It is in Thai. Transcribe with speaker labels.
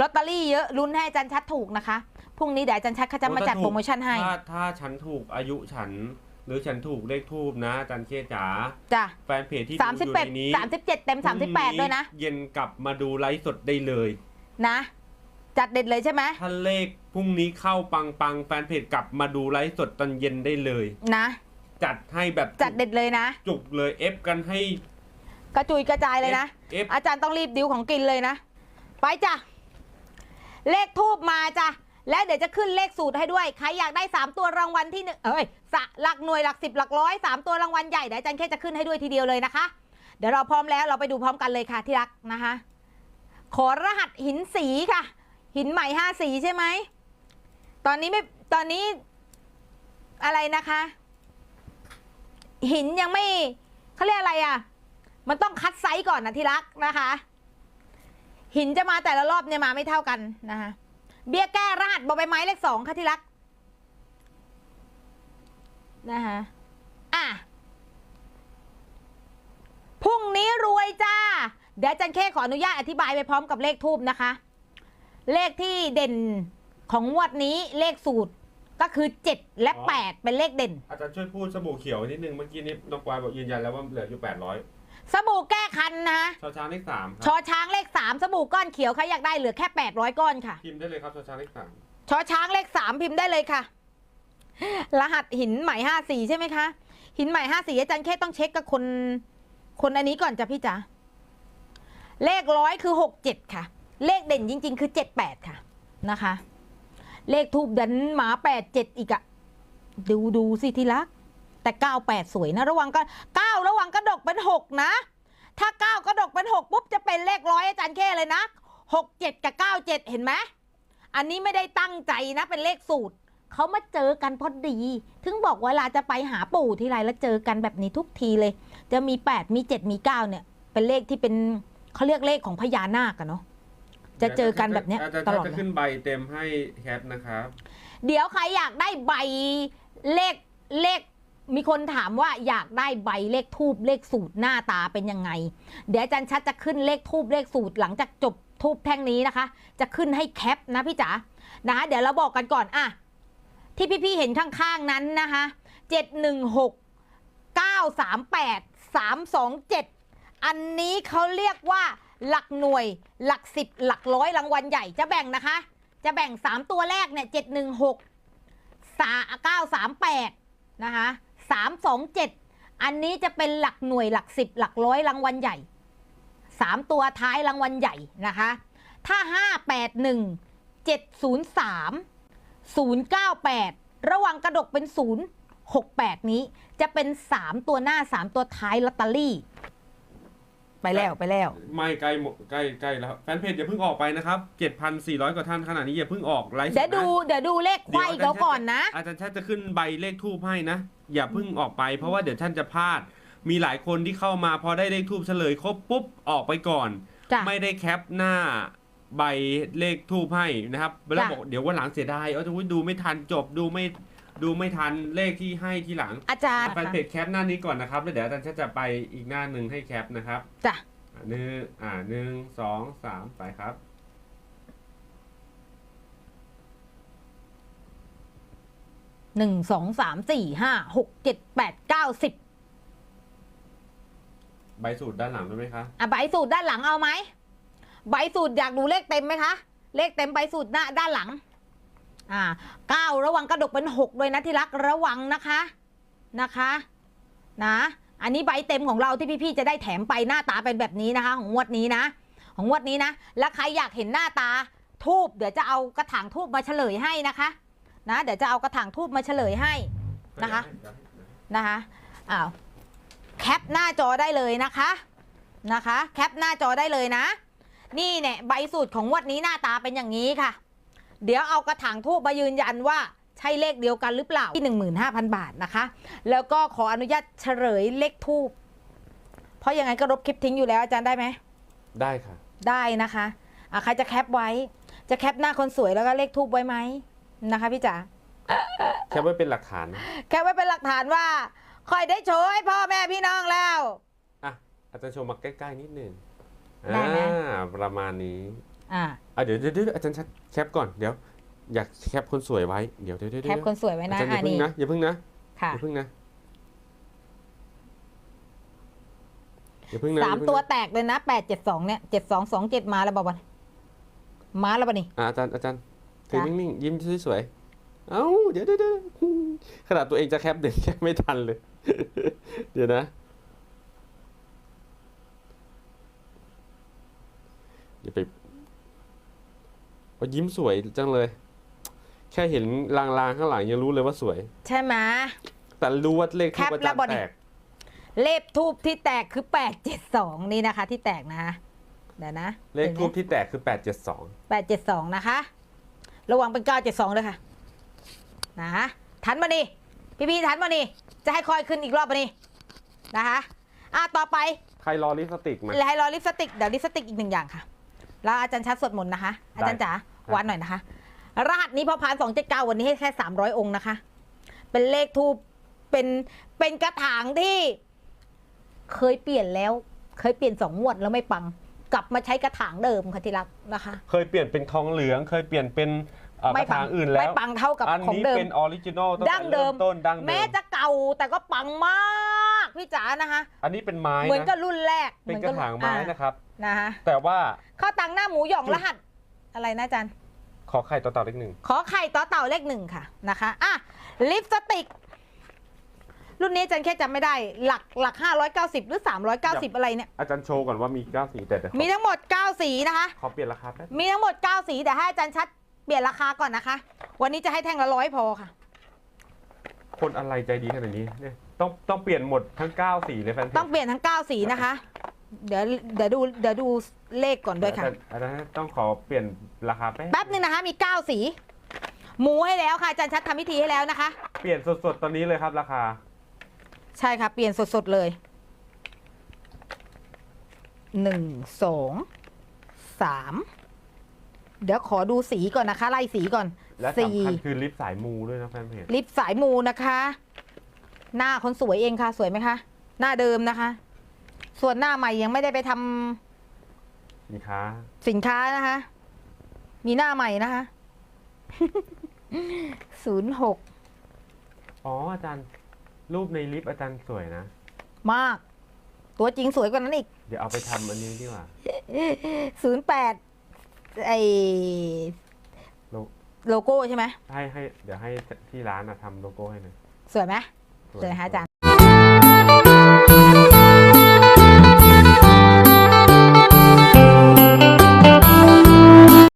Speaker 1: ลอตเตอรี่เยอะลุ้นให้อาจารย์ชัดถูกนะคะพรุ่งนี้เดี๋ยวอาจารย์ชัดเขาจะมาจัดโปรโมชั่นให้
Speaker 2: ถ้าถ้าฉันถูกอายุฉัน หรือฉันถูกเลขทูบนะอาจารย์เคจ๋า
Speaker 1: จ้ะ
Speaker 2: แฟนเพจที่
Speaker 1: สามสิบ
Speaker 2: ดู
Speaker 1: แป
Speaker 2: อ
Speaker 1: ด
Speaker 2: ยู่ในนี้
Speaker 1: สามสิบเจ็ดเต็มสามสิบแปด
Speaker 2: พรุ่ง
Speaker 1: ด้วยนะ
Speaker 2: เย็นกลับมาดูไลฟ์สดได้เลย
Speaker 1: นะ จัดเด็ดเลยใช่ไหม
Speaker 2: ถ้าเลขพรุ่งนี้เข้าปังปังๆแฟนเพจกลับมาดูไลฟ์สดตอนเย็นได้เลย
Speaker 1: นะ
Speaker 2: จัดให้แบบ
Speaker 1: จัดเด็ดเลยนะ
Speaker 2: จุกเลยเอฟกันให้
Speaker 1: กระจุยกระจายเลยนะ
Speaker 2: เอฟ
Speaker 1: อาจารย์ต้องรีบดิวของกินเลยนะ ไปจ้ะ เลขทูบมาจ้ะและเดี๋ยวจะขึ้นเลขสูตรให้ด้วย ใครอยากได้ 3 ตัวรางวัลที่หนึ่งเอ้ยสะหลักหน่วยหลักสิบหลักร้อยสามตัวรางวัลใหญ่เดี๋ยวอาจารย์แค่จะขึ้นให้ด้วยทีเดียวเลยนะคะ เดี๋ยวเราพร้อมแล้วเราไปดูพร้อมกันเลยค่ะที่รักนะคะ ขอรหัสหินสีค่ะ หินใหม่ห้าสีใช่ไหมตอนนี้ไม่ตอนนี้อะไรนะคะ หินยังไม่เขาเรียกอะไรอะ มันต้องคัดไซส์ก่อนนะที่รักนะคะ หินจะมาแต่ละรอบเนี่ยมาไม่เท่ากันนะคะเบี้ยแก้รหัสบอใบไม้เลขสองค่ะที่รักนะคะอะพรุ่งนี้รวยจ้า เดี๋ยวอาจันเคขออนุญาตอธิบายไปพร้อมกับเลขทูบนะคะ เลขที่เด่นของงวดนี้เลขสูตรก็คือ 7 และ8เป็นเลขเด่น
Speaker 2: อาจารย์ช่วยพูดสบู่เขียวนิดนึงเมื่อกี้นี้น้องกวายบอกยืนยันแล้วว่าเหลืออยู่800
Speaker 1: สบู่แก้คันนะ
Speaker 2: ชอช้างเลขสามค
Speaker 1: ช
Speaker 2: รับ
Speaker 1: อช้างเลข3สบู่ก้อนเขียวใครอยากได้เหลือแค่ 800 ก้อนค่ะ
Speaker 2: พิมพ์ได้เลยครับชอช้างเลขสาม
Speaker 1: ชอช้างเลข3พิมพ์ได้เลยค่ะ รหัสหินใหม่54ใช่ไหมคะ หินใหม่54อาจารย์แค่ต้องเช็คกับคน คนอันนี้ก่อนจ้ะพี่จ๋าเลขร้อยคือ67ค่ะ เลขเด่นจริง ๆ คือ78ค่ะนะคะ เลขทูบดันหมา87อีกอะดูดูสิที่รัก แต่98สวยนะ ระวังก็9 ระวังกระดกเป็น 6 นะ ถ้า 9 กระดกเป็น 6 ปุ๊บ จะเป็นเลขร้อยอาจารย์แค่เลยนะ 67 กับ 97 เห็นไหมอันนี้ไม่ได้ตั้งใจนะเป็นเลขสูตร เขามาเจอกันพอดี ถึงบอกเวลาจะไปหาปู่ทีไรแล้วเจอกันแบบนี้ทุกทีเลย จะมี 8 มี 7 มี 9 เนี่ย เป็นเลขที่เป็นเขาเรียกเลขของพญานาคอะเนาะจะเจอกันแบบเนี้ย
Speaker 2: อาจารย์
Speaker 1: ตลอด
Speaker 2: จะ
Speaker 1: นะ
Speaker 2: ขึ้นใบเต็มให้แคปนะครับ
Speaker 1: เดี๋ยวใครอยากได้ใบเลขเลข มีคนถามว่าอยากได้ใบเลขทูบเลขสูตรหน้าตาเป็นยังไง เดี๋ยวอาจารย์ชัดจะขึ้นเลขทูบเลขสูตรหลังจากจบทูบแท่งนี้นะคะ จะขึ้นให้แคปนะพี่จ๋านะะเดี๋ยวเราบอกกันก่อนอะที่พี่ๆเห็นข้างๆนั้นนะคะเจ็ดหนึ่งหกเก้าสามแปดสามสองเจ็ดอันนี้เขาเรียกว่าหลักหน่วยหลักสิบหลักร้อยรางวัลใหญ่จะแบ่งนะคะ จะแบ่ง3ตัวแรกเนี่ยเจ็ดหนึ่งหกสาเก้าสามแปดนะคะ สามสองเจ็ดอันนี้จะเป็นหลักหน่วยหลักสิบหลักร้อยรางวัลใหญ่สามตัวท้ายรางวัลใหญ่นะคะ ถ้าห้าแปดหนึ่งเจ็ดศูนย์สามศูนย์เก้าแปดระวังกระดกเป็นศูนย์หกแปดนี้จะเป็นสามตัวหน้าสามตัวท้ายลอตเตอรี่ ไปแล้วไปแล้ว
Speaker 2: ไม่ใกล้หมดใกล้ใกล้แล้วแฟนเพจอย่าเพิ่งออกไปนะครับ 7,400 กว่าท่านขนาดนี้อย่าเพิ่งออกไลฟ์ส
Speaker 1: เดี๋ยว
Speaker 2: นะ
Speaker 1: ดูเดี๋ยวดูเลขไขว้เขาก่อนนะ
Speaker 2: อาจารย์ชาติจะขึ้นใบเลขทูบให้นะ อย่าเพิ่งออกไป เพราะว่าเดี๋ยวท่านจะพลาด มีหลายคนที่เข้ามาพอได้เลขทูบเฉลยครบปุ๊บออกไปก่อน
Speaker 1: จ้ะ
Speaker 2: ไม่ได้แคปหน้าใบเลขทูบให้นะครับแล้ว
Speaker 1: จ้ะ
Speaker 2: บอกเดี๋ยววันหลังเสียดายเออจะดูไม่ทันจบดูไม่ดูไม่ทันเลขที่ให้ทีหลัง
Speaker 1: อาจารย์
Speaker 2: แฟนเพจแคปหน้านี้ก่อนนะครับแล้วเดี๋ยวอาจารย์ชาติจะไปอีกหน้าหนึ่งให้แคปนะครับ
Speaker 1: จ้ะ
Speaker 2: อ่าหนึ่งอ่าหนึ่งสองสามไปครับ
Speaker 1: หนึ่งสองสามสี่ห้าหกเจ็ดแปดเก้าสิบ
Speaker 2: ใบสูตรด้านหลังด้วยไหมคะ
Speaker 1: อะใบสูตรด้านหลังเอาไหมใบสูตรอยากดูเลขเต็มไหมคะ เลขเต็มใบสูตรหน้าด้านหลัง อ่าเก้าระวังกระดกเป็นหกด้วยนะที่รักระวังนะคะนะคะนะอันนี้ใบเต็มของเราที่พี่ๆจะได้แถมไปหน้าตาเป็นแบบนี้นะคะ ของงวดนี้นะ ของงวดนี้นะ แล้วใครอยากเห็นหน้าตาทูบเดี๋ยวจะเอากระถางทูบมาเฉลยให้นะคะ นะเดี๋ยวจะเอากระถางทูบมาเฉลยให้นะคะนะคะอ้าวแคปหน้าจอได้เลยนะคะนะคะแคปหน้าจอได้เลยนะ นี่เนี่ยใบสูตรของงวดนี้หน้าตาเป็นอย่างนี้ค่ะ เดี๋ยวเอากระถางทูบมายืนยันว่าใช่เลขเดียวกันหรือเปล่าที่ 15,000 บาทนะคะ แล้วก็ขออนุญาตเฉลยเลขทูบเพราะยังไงก็ลบคลิปทิ้งอยู่แล้วอาจารย์ได้ไหม
Speaker 2: ได้ค่ะ
Speaker 1: ได้นะคะอะใครจะแคปไว้จะแคปหน้าคนสวยแล้วก็เลขทูบไว้ไหม นะคะพี่จ๋า
Speaker 2: แคปไว้เป็นหลักฐานนะ
Speaker 1: แคปไว้เป็นหลักฐานว่าคอยได้โชว์ให้พ่อแม่พี่น้องแล้ว
Speaker 2: อะอาจารย์โชว์มาใกล้ๆนิดหนึ่ง
Speaker 1: ได้ไหม
Speaker 2: อ่าประมาณนี้
Speaker 1: อ่า
Speaker 2: อะเดี๋ยวเดี๋ยวเดี๋ยวอาจารย์ชัดแคปก่อนเดี๋ยว อยากแคปคนสวยไว้เดี๋ยวเดี๋ยวเดี๋ยว
Speaker 1: แคปคนสวยไว้
Speaker 2: อา
Speaker 1: นะ
Speaker 2: จารย์อย่า
Speaker 1: อ่า
Speaker 2: เพิ่ง
Speaker 1: นี่
Speaker 2: นะอย่าเพิ่งนะ
Speaker 1: ค่ะ
Speaker 2: อย่าเพิ่งนะอย่าเพิ่งนะ
Speaker 1: สาม
Speaker 2: อย่เพิ่งนะ
Speaker 1: ตัวแตกเลยนะแปดเจ็ดสองเนี่ยเจ็ดสองสองเจ็ดมาแล้วบอกว่ามาแล้วปะนี่
Speaker 2: อะอาจารย์อาจารย์ ถือ
Speaker 1: จ้ะ
Speaker 2: นิ่งๆยิ้มสวยๆเอ้าเดี๋ยวเดี๋ยวเดี๋ยวขนาดตัวเองจะแคปเดี๋ยวแคปไม่ทันเลย เดี๋ยวนะเดี๋ยวไปว่ายิ้มสวยจังเลย แค่เห็นลางๆข้างหลังยังรู้เลยว่าสวย
Speaker 1: ใช่ไหม
Speaker 2: แต่รู้ว่าเลขทูป
Speaker 1: แคป
Speaker 2: อา
Speaker 1: แล้
Speaker 2: จาวร
Speaker 1: บอ
Speaker 2: ย์
Speaker 1: ดี้
Speaker 2: แตก
Speaker 1: เลขทูบที่แตกคือแปดเจ็ดสองนี่นะคะ ที่แตกนะคะเดี๋ยวนะ
Speaker 2: เลขทูปที่แตกคือแปดเจ็ดสอง
Speaker 1: แปดเจ็ดสองนะคะ ระวังเป็นเก้าเจ็ดสองเลยค่ะนะทันมานี่พี่พี่ๆทันมานี่จะให้คอยขึ้นอีกรอบมานี่นะคะอะต่อไป
Speaker 2: ใครรอลิปสติกไหม
Speaker 1: ให้รอลิปสติกเดี๋ยวลิปสติกอีกหนึ่งอย่างค่ะ แล้วอาจารย์ชัดสวดมนต์นะคะ อาจารย์จ๋าวันหน่อยนะคะ รหัสนี้พอพานสองเจ็ดเก้าวันนี้ให้แค่สามร้อยองค์นะคะ เป็นเลขทูปเป็นเป็นกระถางที่ เคยเปลี่ยนแล้ว เคยเปลี่ยนสองงวดแล้วไม่ปัง กลับมาใช้กระถางเดิมค่ะที่รักนะคะ
Speaker 2: เคยเปลี่ยนเป็นทองเหลืองเคยเปลี่ยนเป็นเอ่อก
Speaker 1: ไม่
Speaker 2: ระ
Speaker 1: ปั
Speaker 2: ถางอื่นแล้
Speaker 1: ไม่
Speaker 2: ว
Speaker 1: ปังเท่ากับ
Speaker 2: อัน
Speaker 1: ของ
Speaker 2: นี้
Speaker 1: เดิม
Speaker 2: เป็นออริจินอลตั้ง
Speaker 1: ดั้
Speaker 2: แต่
Speaker 1: งเดิ
Speaker 2: เริ่
Speaker 1: ม
Speaker 2: มต้นดั้งเดิ
Speaker 1: แม้
Speaker 2: ม
Speaker 1: จะเก่าแต่ก็ปังมากพี่จ๋านะคะ
Speaker 2: อันนี้เป็นไม้
Speaker 1: เหมือน
Speaker 2: นะ
Speaker 1: กับรุ่นแรก
Speaker 2: เป็น
Speaker 1: ห
Speaker 2: ก
Speaker 1: อ
Speaker 2: ระถางไม้
Speaker 1: อ่
Speaker 2: นะครับ
Speaker 1: นะคะ
Speaker 2: แต่ว่า
Speaker 1: ข้าวตังหน้าหมูหยอง
Speaker 2: จุด
Speaker 1: รหัสอะไรนะอาจารย์
Speaker 2: ขอไข่ต่อเต่าเล็กหนึ่ง
Speaker 1: ขอไข่ต่อเต่าเลขหนึ่งค่ะนะคะอะลิปสติก รุ่นนี้อาจันแค่จำไม่ได้หลักหลัก 590 หรือ 390 อะไรเนี่ย
Speaker 2: อาจารย์โชว์ก่อนว่ามี9สีแต่เดี๋ยวขอ
Speaker 1: มีทั้งหมด 9 สีนะคะ
Speaker 2: ขอเปลี่ยนราคาแป๊บ
Speaker 1: มีทั้งหมด 9 สีแต่ให้อาจารย์ชัดเปลี่ยนราคาก่อนนะคะ วันนี้จะให้แท่งละร้อยพอค่ะ
Speaker 2: คนอะไรใจดีขนาดนี้เนี่ยต้องต้องเปลี่ยนหมดทั้ง9สีเลยแฟนเพจ
Speaker 1: ต้องเปลี่ยนทั้ง 9 สีนะคะ เดี๋ยวเดี๋ยวดูเดี๋ยวดูเลขก่อนด้วยค่ะ
Speaker 2: อาจารย์ต้องขอเปลี่ยนราคาแป๊บ
Speaker 1: แป๊บหนึ่งนะคะ มี 9 สี หมูให้แล้วค่ะอาจารย์ชัดทำพิธีให้แล้วนะคะ
Speaker 2: เปลี่ยนสดๆตอนนี้เลยครับราคา
Speaker 1: ใช่ค่ะ เปลี่ยนสดๆเลยหนึ่งสองสามเดี๋ยวขอดูสีก่อนนะคะ ไล่สีก่อน
Speaker 2: และ
Speaker 1: สี่
Speaker 2: สำคัญคือลิปสายมูด้วยนะแฟนเพจ
Speaker 1: ลิปสายมูนะคะ หน้าคนสวยเองค่ะ สวยไหมคะ หน้าเดิมนะคะ ส่วนหน้าใหม่ยังไม่ได้ไปทำ
Speaker 2: สินค้า
Speaker 1: สินค้านะคะ มีหน้าใหม่นะคะศูนย์หก
Speaker 2: อ๋ออาจารย์ รูปในลิปอาจารย์สวยนะ
Speaker 1: มาก ตัวจริงสวยกว่านั้นอีก
Speaker 2: เดี๋ยวเอาไปทำอันนี้ดีกว่า
Speaker 1: ศูนย์แปดไอ
Speaker 2: โล
Speaker 1: โลโก้ใช่ไหม
Speaker 2: ให้ให้เดี๋ยวให้ที่ร้านอะทำโลโก้ให้หน่อย
Speaker 1: สวยไหมสวยฮะอาจารย์